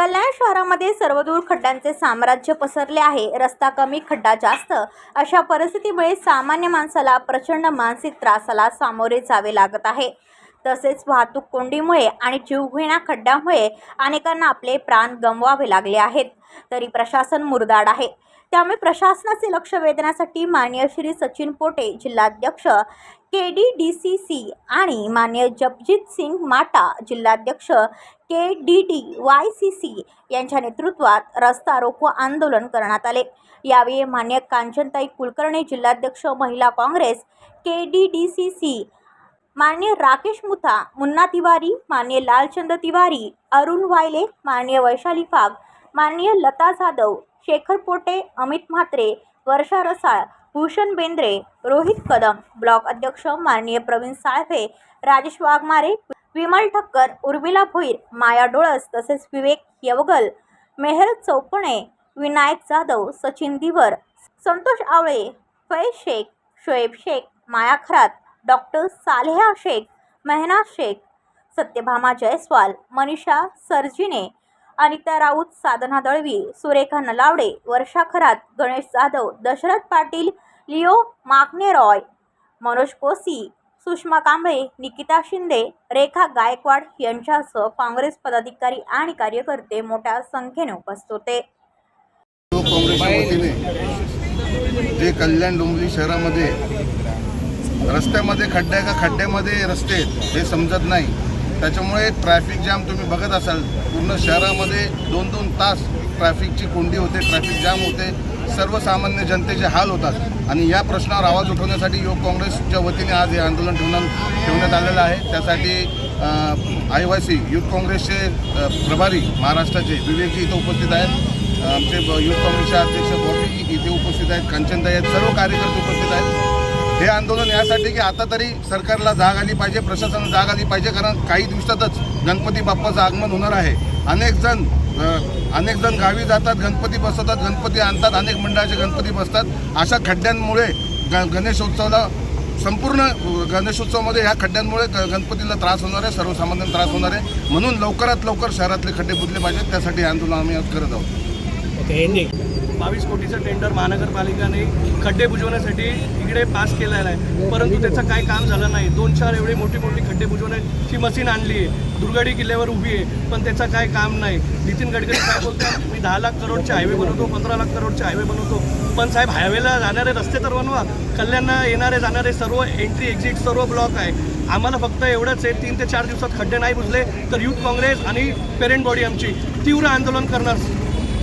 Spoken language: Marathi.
कल्याण शहरामध्ये सर्वदूर खड्ड्यांचे साम्राज्य पसरले आहे. रस्ता कमी खड्डा जास्त. अशा परिस्थितीमुळे सामान्य माणसाला प्रचंड मानसिक त्रासाला सामोरे जावे लागत आहे. तसेच वाहतूक कोंडीमुळे आणि जीवघेणा खड्ड्यामुळे अनेकांना आपले प्राण गमवावे लागले आहेत. तरी प्रशासन मुरदाड आहे. त्यामुळे प्रशासनाचे लक्ष वेधण्यासाठी मान्य श्री सचिन पोटे जिल्हाध्यक्ष K D D C C आणि मान्य जपजीत सिंग माटा जिल्हाध्यक्ष K D D Y C C यांच्या नेतृत्वात रस्ता रोको आंदोलन करण्यात आले. यावेळी मान्य कांचनताई कुलकर्णी जिल्हाध्यक्ष महिला Congress K D D C C मान्य राकेश मुथा मुन्ना तिवारी मान्य लालचंद तिवारी अरुण वायले मान्य वैशाली फाग मान्य लता जाधव शेखर पोटे अमित म्हात्रे वर्षा रसाळ भूषण बेंद्रे रोहित कदम ब्लॉक अध्यक्ष माननीय प्रवीण साळवे राजेश वाघमारे विमल ठक्कर उर्मिला भोईर माया डोळस तसेच विवेक यवगल मेहर चौपणे विनायक जाधव सचिन दिवर संतोष आवळे फैज शेख शोएब शेख माया खरात डॉक्टर सालेहा शेख मेहना शेख सत्यभामा जयस्वाल मनीषा सरजिने अनिता राऊत साधना दळवी सुरेखा नलावडे वर्षा खरात गणेश जाधव दशरथ पाटील लिओ माकने रॉय मनोज कोसी सुषमा कांबळे निकिता शिंदे रेखा गायकवाड यांच्यासह काँग्रेस पदाधिकारी आणि कार्यकर्ते मोठ्या संख्येने उपस्थित होते. जे कल्याण डोंबिवली शहरामध्ये रस्त्यामध्ये खड्ड्या का खड्ड्यामध्ये रस्ते हे समजत नाही. त्याच्यामुळे ट्रॅफिक जाम तुम्ही बघत असाल पूर्ण शहरामध्ये दोन दोन तास ट्रॅफिकची कोंडी होते ट्रॅफिक जाम होते. सर्वसामान्य जनतेचे हाल होतात. आणि या प्रश्नावर आवाज उठवण्यासाठी युवक काँग्रेसच्या वतीने आज हे आंदोलन ठेवण्यात ठेवण्यात आलेलं आहे. त्यासाठी आयवासी युथ काँग्रेसचे प्रभारी महाराष्ट्राचे विवेकजी इथं उपस्थित आहेत. आमचे युथ काँग्रेसचे अध्यक्ष बॉबी इथे उपस्थित आहेत. कांचनताई आहेत. सर्व कार्यकर्ते उपस्थित आहेत. हे आंदोलन यासाठी की आता तरी सरकारला जाग आली पाहिजे प्रशासनाला जाग आली पाहिजे कारण काही दिवसातच गणपती बाप्पाचं आगमन होणार आहे. अनेक जण अनेक जण गावी जातात गणपती बसवतात गणपती आणतात अनेक मंडळाचे गणपती बसतात. अशा खड्ड्यांमुळे ग गणेशोत्सवाला संपूर्ण गणेशोत्सवामध्ये ह्या खड्ड्यांमुळे ग- गणपतीला त्रास होणार आहे सर्वसामान्यांना त्रास होणार आहे. म्हणून लवकरात लवकर शहरातले खड्डे बुजले पाहिजेत त्यासाठी आंदोलन आम्ही आज करत आहोत. एंडिंग बावीस कोटीचं टेंडर महानगरपालिकाने खड्डे बुजवण्यासाठी इकडे पास केलेलं आहे. परंतु त्याचं काय काम झालं नाही. दोन चार एवढे मोठी मोठी खड्डे बुजवण्याची मशीन आणली आहे. दुर्गाडी किल्ल्यावर उभी आहे. पण त्याचं काय काम नाही. नितीन गडकरी काय बोलतात? मी दहा लाख करोडचे हायवे बनवतो पंधरा लाख करोडचे हायवे बनवतो. पण साहेब हायवेला जाणारे रस्ते तर बनवा. कल्याणला येणारे जाणारे सर्व एंट्री एक्झिट सर्व ब्लॉक आहे. आम्हाला फक्त एवढंच आहे तीन ते चार दिवसात खड्डे नाही बुजले तर युथ काँग्रेस आणि पेरेंट बॉडी आमची तीव्र आंदोलन करणार.